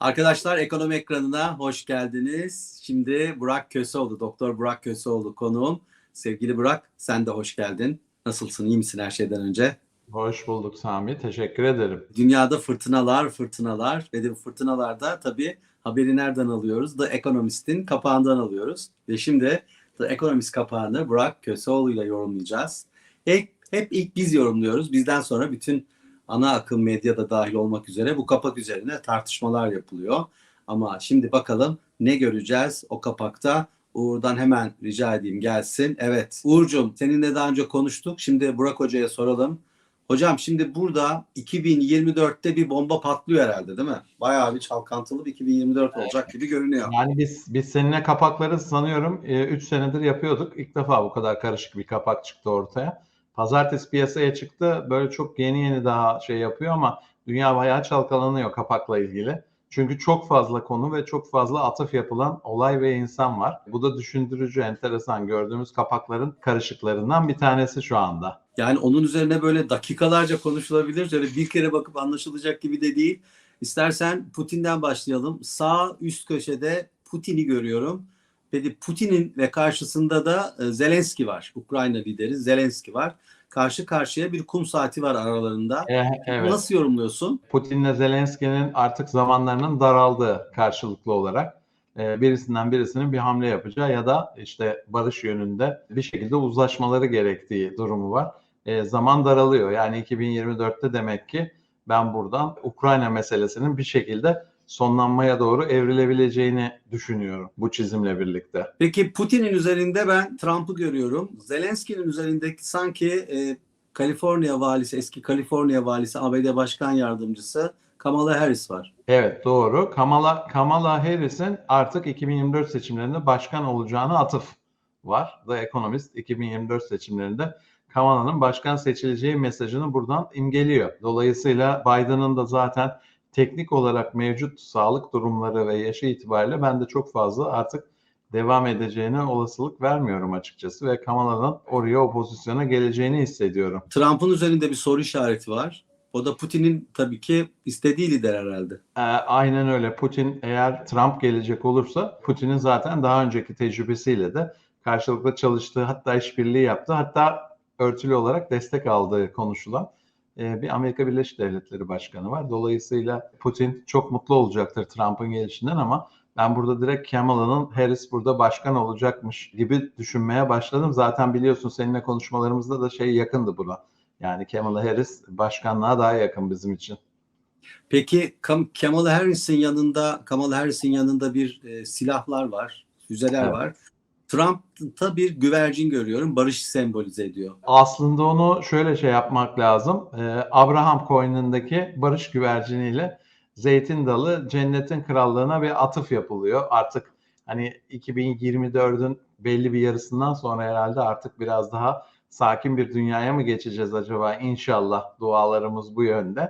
Arkadaşlar ekonomi ekranına hoş geldiniz. Şimdi Burak Köseoğlu, Doktor Burak Köseoğlu konuğum. Sevgili Burak sen de hoş geldin. Nasılsın, iyi misin her şeyden önce? Hoş bulduk Sami. Teşekkür ederim. Dünyada fırtınalar, fırtınalar ve de bu fırtınalarda tabii haberi nereden alıyoruz? The Economist'in kapağından alıyoruz. Ve şimdi The Economist kapağını Burak Köseoğlu ile yorumlayacağız. Hep, hep ilk biz yorumluyoruz. Bizden sonra bütün ana akım medyada dahil olmak üzere bu kapak üzerine tartışmalar yapılıyor. Ama şimdi bakalım ne göreceğiz o kapakta. Uğur'dan hemen rica edeyim gelsin. Evet Uğur'cum seninle daha önce konuştuk. Şimdi Burak Hoca'ya soralım. Hocam şimdi burada 2024'te bir bomba patlıyor herhalde değil mi? Bayağı bir çalkantılı bir 2024 olacak gibi görünüyor. Yani biz biz seninle kapakları sanıyorum 3 senedir yapıyorduk. İlk defa bu kadar karışık bir kapak çıktı ortaya. Pazartesi piyasaya çıktı. Böyle çok yeni yeni daha şey yapıyor ama dünya bayağı çalkalanıyor kapakla ilgili. Çünkü çok fazla konu ve çok fazla atıf yapılan olay ve insan var. Bu da düşündürücü, enteresan gördüğümüz kapakların karışıklarından bir tanesi şu anda. Yani onun üzerine böyle dakikalarca konuşulabilir. Öyle bir kere bakıp anlaşılacak gibi de değil. İstersen Putin'den başlayalım. Sağ üst köşede Putin'i görüyorum. Peki Putin'in ve karşısında da e, Zelenski var. Ukrayna lideri Zelenski var. Karşı karşıya bir kum saati var aralarında. Ee, evet. Nasıl yorumluyorsun? Putin'le Zelenski'nin artık zamanlarının daraldığı karşılıklı olarak e, birisinden birisinin bir hamle yapacağı ya da işte barış yönünde bir şekilde uzlaşmaları gerektiği durumu var. E, zaman daralıyor. Yani 2024'te demek ki ben buradan Ukrayna meselesinin bir şekilde sonlanmaya doğru evrilebileceğini düşünüyorum bu çizimle birlikte. Peki Putin'in üzerinde ben Trump'ı görüyorum. Zelenski'nin üzerindeki sanki e, Kaliforniya valisi, eski Kaliforniya valisi, ABD Başkan Yardımcısı Kamala Harris var. Evet doğru. Kamala Kamala Harris'in artık 2024 seçimlerinde başkan olacağını atıf var. The Economist 2024 seçimlerinde Kamala'nın başkan seçileceği mesajını buradan imgeliyor. Dolayısıyla Biden'ın da zaten teknik olarak mevcut sağlık durumları ve yaşı itibariyle ben de çok fazla artık devam edeceğine olasılık vermiyorum açıkçası ve Kamala'nın oraya o pozisyona geleceğini hissediyorum. Trump'ın üzerinde bir soru işareti var. O da Putin'in tabii ki istediği lider herhalde. Ee, aynen öyle. Putin eğer Trump gelecek olursa Putin'in zaten daha önceki tecrübesiyle de karşılıklı çalıştığı hatta işbirliği yaptı hatta örtülü olarak destek aldığı konuşulan e, bir Amerika Birleşik Devletleri Başkanı var. Dolayısıyla Putin çok mutlu olacaktır Trump'ın gelişinden ama ben burada direkt Kamala'nın Harris burada başkan olacakmış gibi düşünmeye başladım. Zaten biliyorsun seninle konuşmalarımızda da şey yakındı buna. Yani Kamala Harris başkanlığa daha yakın bizim için. Peki Kam Kamala Harris'in yanında Kamala Harris'in yanında bir e, silahlar var, füzeler Evet. var. Trump'ta bir güvercin görüyorum. Barış sembolize ediyor. Aslında onu şöyle şey yapmak lazım. Ee, Abraham koynundaki barış güverciniyle zeytin dalı cennetin krallığına bir atıf yapılıyor. Artık hani 2024'ün belli bir yarısından sonra herhalde artık biraz daha sakin bir dünyaya mı geçeceğiz acaba? İnşallah dualarımız bu yönde.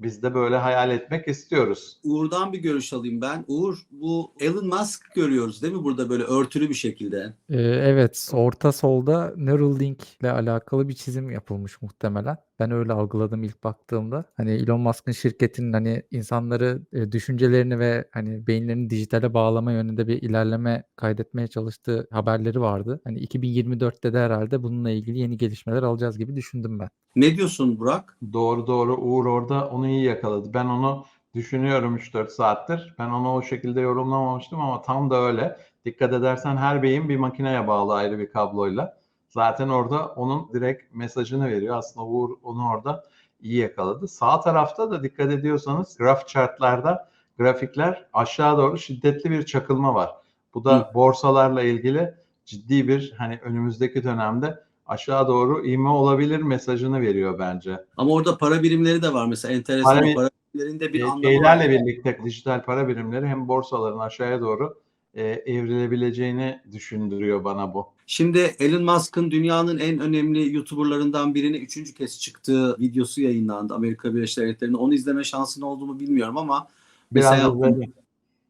Biz de böyle hayal etmek istiyoruz. Uğur'dan bir görüş alayım ben. Uğur bu Elon Musk görüyoruz değil mi burada böyle örtülü bir şekilde? Ee, evet, orta solda Neuralink ile alakalı bir çizim yapılmış muhtemelen. Ben öyle algıladım ilk baktığımda. Hani Elon Musk'ın şirketinin hani insanları e, düşüncelerini ve hani beyinlerini dijitale bağlama yönünde bir ilerleme kaydetmeye çalıştığı haberleri vardı. Hani 2024'te de herhalde bununla ilgili yeni gelişmeler alacağız gibi düşündüm ben. Ne diyorsun Burak? Doğru doğru Uğur orada onu iyi yakaladı. Ben onu düşünüyorum 3-4 saattir. Ben onu o şekilde yorumlamamıştım ama tam da öyle. Dikkat edersen her beyin bir makineye bağlı ayrı bir kabloyla. Zaten orada onun direkt mesajını veriyor. Aslında Uğur onu orada iyi yakaladı. Sağ tarafta da dikkat ediyorsanız graf chartlarda grafikler aşağı doğru şiddetli bir çakılma var. Bu da Hı. borsalarla ilgili ciddi bir hani önümüzdeki dönemde aşağı doğru ivme olabilir mesajını veriyor bence. Ama orada para birimleri de var mesela enteresan Para- para birimlerinde bir E, anlamı şeylerle var. birlikte dijital para birimleri hem borsaların aşağıya doğru e, evrilebileceğini düşündürüyor bana bu. Şimdi Elon Musk'ın dünyanın en önemli YouTuber'larından birine üçüncü kez çıktığı videosu yayınlandı Amerika Birleşik Devletleri'nde. Onu izleme şansın oldu mu bilmiyorum ama Biraz mesela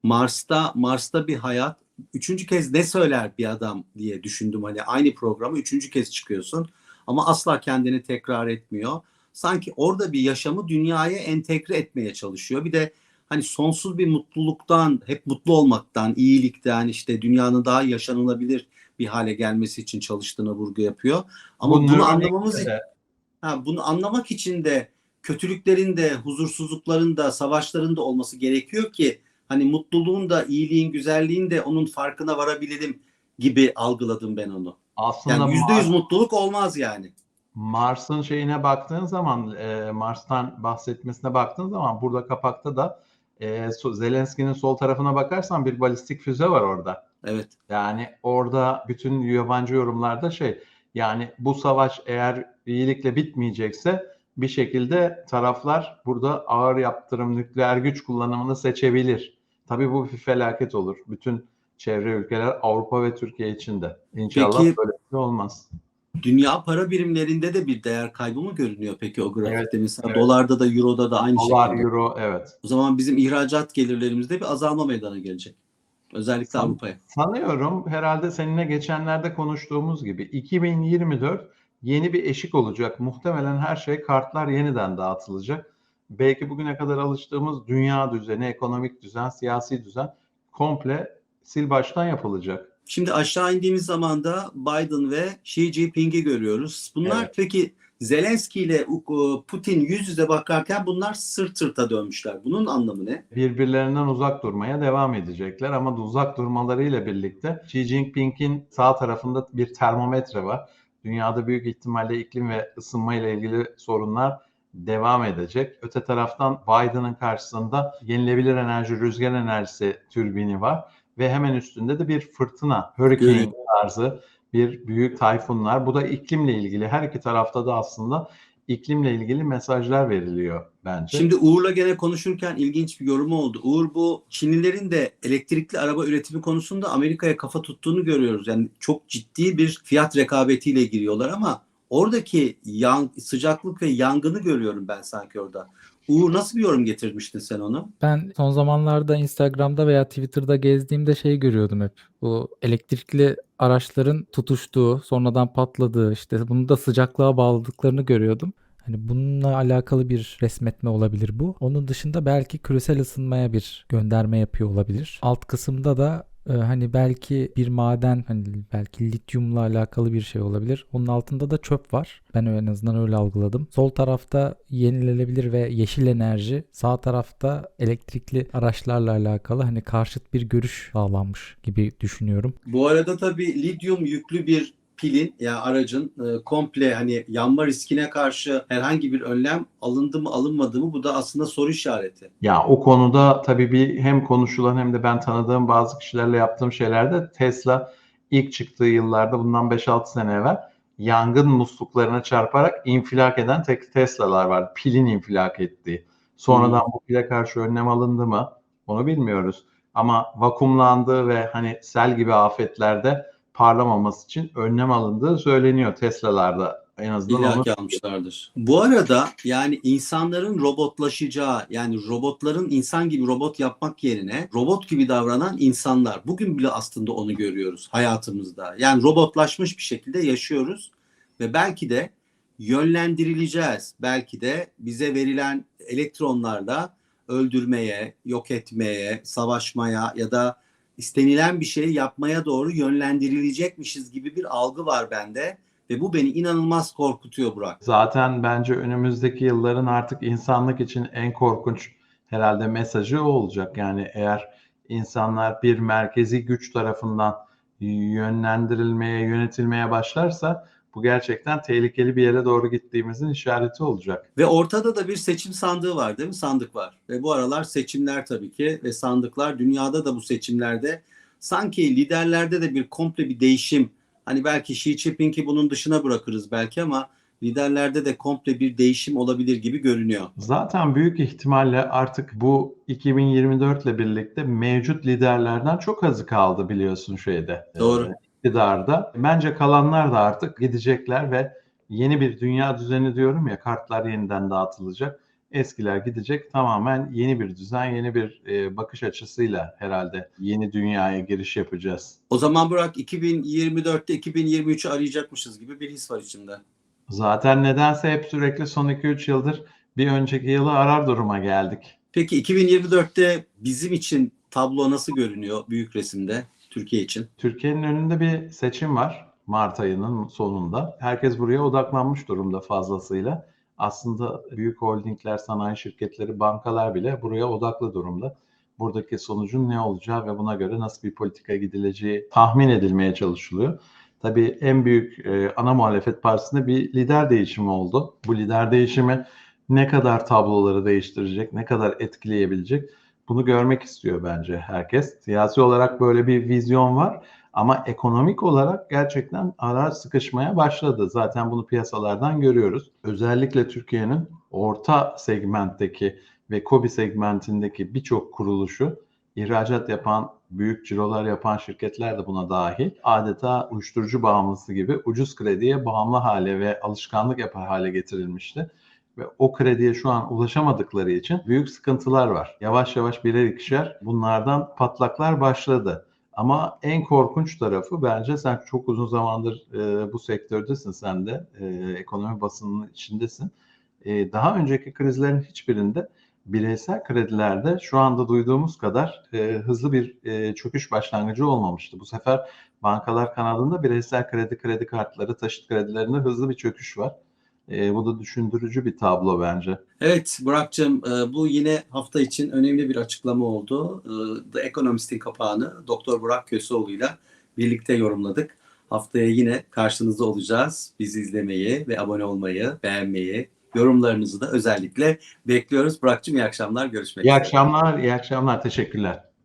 Mars'ta Mars'ta bir hayat üçüncü kez ne söyler bir adam diye düşündüm hani aynı programı üçüncü kez çıkıyorsun ama asla kendini tekrar etmiyor. Sanki orada bir yaşamı dünyaya entegre etmeye çalışıyor. Bir de hani sonsuz bir mutluluktan, hep mutlu olmaktan, iyilikten, işte dünyanın daha yaşanılabilir bir hale gelmesi için çalıştığına vurgu yapıyor. Ama Bu bunu anlamamız de- Ha, bunu anlamak için de kötülüklerin de, huzursuzlukların da, savaşların da olması gerekiyor ki hani mutluluğun da, iyiliğin, güzelliğin de onun farkına varabilirim gibi algıladım ben onu. aslında Yani yüzde yüz mutluluk olmaz yani. Mars'ın şeyine baktığın zaman, e, Mars'tan bahsetmesine baktığın zaman burada kapakta da e, Zelenski'nin sol tarafına bakarsan bir balistik füze var orada. Evet. Yani orada bütün yabancı yorumlarda şey yani bu savaş eğer iyilikle bitmeyecekse bir şekilde taraflar burada ağır yaptırım nükleer güç kullanımını seçebilir. Tabii bu bir felaket olur. Bütün çevre ülkeler Avrupa ve Türkiye için de. İnşallah Peki- böyle bir şey olmaz. Dünya para birimlerinde de bir değer kaybı mı görünüyor peki o grafikte? Evet, Mesela evet. dolarda da euroda da aynı Dolar, şekilde. euro evet. O zaman bizim ihracat gelirlerimizde bir azalma meydana gelecek. Özellikle San- Avrupa'ya. Sanıyorum herhalde seninle geçenlerde konuştuğumuz gibi 2024 yeni bir eşik olacak. Muhtemelen her şey kartlar yeniden dağıtılacak. Belki bugüne kadar alıştığımız dünya düzeni, ekonomik düzen, siyasi düzen komple sil baştan yapılacak. Şimdi aşağı indiğimiz zaman da Biden ve Xi Jinping'i görüyoruz. Bunlar Evet. peki Zelenski ile Uk- Putin yüz yüze bakarken bunlar sırt sırta dönmüşler. Bunun anlamı ne? Birbirlerinden uzak durmaya devam edecekler ama uzak durmalarıyla birlikte Xi Jinping'in sağ tarafında bir termometre var. Dünyada büyük ihtimalle iklim ve ısınma ile ilgili sorunlar devam edecek. Öte taraftan Biden'ın karşısında yenilebilir enerji, rüzgar enerjisi türbini var ve hemen üstünde de bir fırtına, hurricane tarzı bir büyük tayfunlar. Bu da iklimle ilgili. Her iki tarafta da aslında iklimle ilgili mesajlar veriliyor bence. Şimdi Uğur'la gene konuşurken ilginç bir yorumu oldu. Uğur bu Çinlilerin de elektrikli araba üretimi konusunda Amerika'ya kafa tuttuğunu görüyoruz. Yani çok ciddi bir fiyat rekabetiyle giriyorlar ama oradaki yan, sıcaklık ve yangını görüyorum ben sanki orada. Uğur nasıl bir yorum getirmiştin sen onu? Ben son zamanlarda Instagram'da veya Twitter'da gezdiğimde şey görüyordum hep. Bu elektrikli araçların tutuştuğu, sonradan patladığı, işte bunu da sıcaklığa bağladıklarını görüyordum. Hani bununla alakalı bir resmetme olabilir bu. Onun dışında belki küresel ısınmaya bir gönderme yapıyor olabilir. Alt kısımda da e, hani belki bir maden hani belki lityumla alakalı bir şey olabilir. Onun altında da çöp var. Ben en azından öyle algıladım. Sol tarafta yenilenebilir ve yeşil enerji. Sağ tarafta elektrikli araçlarla alakalı hani karşıt bir görüş sağlanmış gibi düşünüyorum. Bu arada tabii lityum yüklü bir pilin ya aracın e, komple hani yanma riskine karşı herhangi bir önlem alındı mı alınmadı mı bu da aslında soru işareti. Ya o konuda tabii bir hem konuşulan hem de ben tanıdığım bazı kişilerle yaptığım şeylerde Tesla ilk çıktığı yıllarda bundan 5-6 sene evvel yangın musluklarına çarparak infilak eden tek Tesla'lar var. Pilin infilak ettiği. Sonradan bu pile karşı önlem alındı mı onu bilmiyoruz. Ama vakumlandığı ve hani sel gibi afetlerde parlamaması için önlem alındığı söyleniyor Tesla'larda. En azından onu İlla ki almışlardır. Bu arada yani insanların robotlaşacağı yani robotların insan gibi robot yapmak yerine robot gibi davranan insanlar. Bugün bile aslında onu görüyoruz hayatımızda. Yani robotlaşmış bir şekilde yaşıyoruz ve belki de yönlendirileceğiz. Belki de bize verilen elektronlarla öldürmeye, yok etmeye, savaşmaya ya da istenilen bir şeyi yapmaya doğru yönlendirilecekmişiz gibi bir algı var bende. Ve bu beni inanılmaz korkutuyor Burak. Zaten bence önümüzdeki yılların artık insanlık için en korkunç herhalde mesajı o olacak. Yani eğer insanlar bir merkezi güç tarafından yönlendirilmeye, yönetilmeye başlarsa bu gerçekten tehlikeli bir yere doğru gittiğimizin işareti olacak. Ve ortada da bir seçim sandığı var değil mi? Sandık var. Ve bu aralar seçimler tabii ki ve sandıklar dünyada da bu seçimlerde sanki liderlerde de bir komple bir değişim. Hani belki Xi Jinping'i bunun dışına bırakırız belki ama liderlerde de komple bir değişim olabilir gibi görünüyor. Zaten büyük ihtimalle artık bu 2024 ile birlikte mevcut liderlerden çok azı kaldı biliyorsun şeyde. Doğru. İktidarda. Bence kalanlar da artık gidecekler ve yeni bir dünya düzeni diyorum ya kartlar yeniden dağıtılacak. Eskiler gidecek tamamen yeni bir düzen, yeni bir e, bakış açısıyla herhalde yeni dünyaya giriş yapacağız. O zaman Burak 2024'te 2023'ü arayacakmışız gibi bir his var içimde. Zaten nedense hep sürekli son 2-3 yıldır bir önceki yılı arar duruma geldik. Peki 2024'te bizim için tablo nasıl görünüyor büyük resimde Türkiye için? Türkiye'nin önünde bir seçim var Mart ayının sonunda. Herkes buraya odaklanmış durumda fazlasıyla. Aslında büyük holdingler, sanayi şirketleri, bankalar bile buraya odaklı durumda. Buradaki sonucun ne olacağı ve buna göre nasıl bir politika gidileceği tahmin edilmeye çalışılıyor. Tabii en büyük e, ana muhalefet partisinde bir lider değişimi oldu. Bu lider değişimi ne kadar tabloları değiştirecek, ne kadar etkileyebilecek bunu görmek istiyor bence herkes. Siyasi olarak böyle bir vizyon var ama ekonomik olarak gerçekten ara sıkışmaya başladı. Zaten bunu piyasalardan görüyoruz. Özellikle Türkiye'nin orta segmentteki ve KOBİ segmentindeki birçok kuruluşu ihracat yapan, büyük cirolar yapan şirketler de buna dahil. Adeta uyuşturucu bağımlısı gibi ucuz krediye bağımlı hale ve alışkanlık yapar hale getirilmişti ve o krediye şu an ulaşamadıkları için büyük sıkıntılar var. Yavaş yavaş birer ikişer bunlardan patlaklar başladı. Ama en korkunç tarafı bence sen çok uzun zamandır e, bu sektördesin sen de e, ekonomi basınının içindesin. E, daha önceki krizlerin hiçbirinde bireysel kredilerde şu anda duyduğumuz kadar e, hızlı bir e, çöküş başlangıcı olmamıştı. Bu sefer bankalar kanadında bireysel kredi, kredi kartları, taşıt kredilerinde hızlı bir çöküş var. E, bu da düşündürücü bir tablo bence. Evet Burak'cığım e, bu yine hafta için önemli bir açıklama oldu. E, The Economist'in kapağını Doktor Burak Köseoğlu'yla birlikte yorumladık. Haftaya yine karşınızda olacağız. Bizi izlemeyi ve abone olmayı, beğenmeyi, yorumlarınızı da özellikle bekliyoruz. Burak'cığım iyi akşamlar. Görüşmek İyi üzere. akşamlar, iyi akşamlar. Teşekkürler.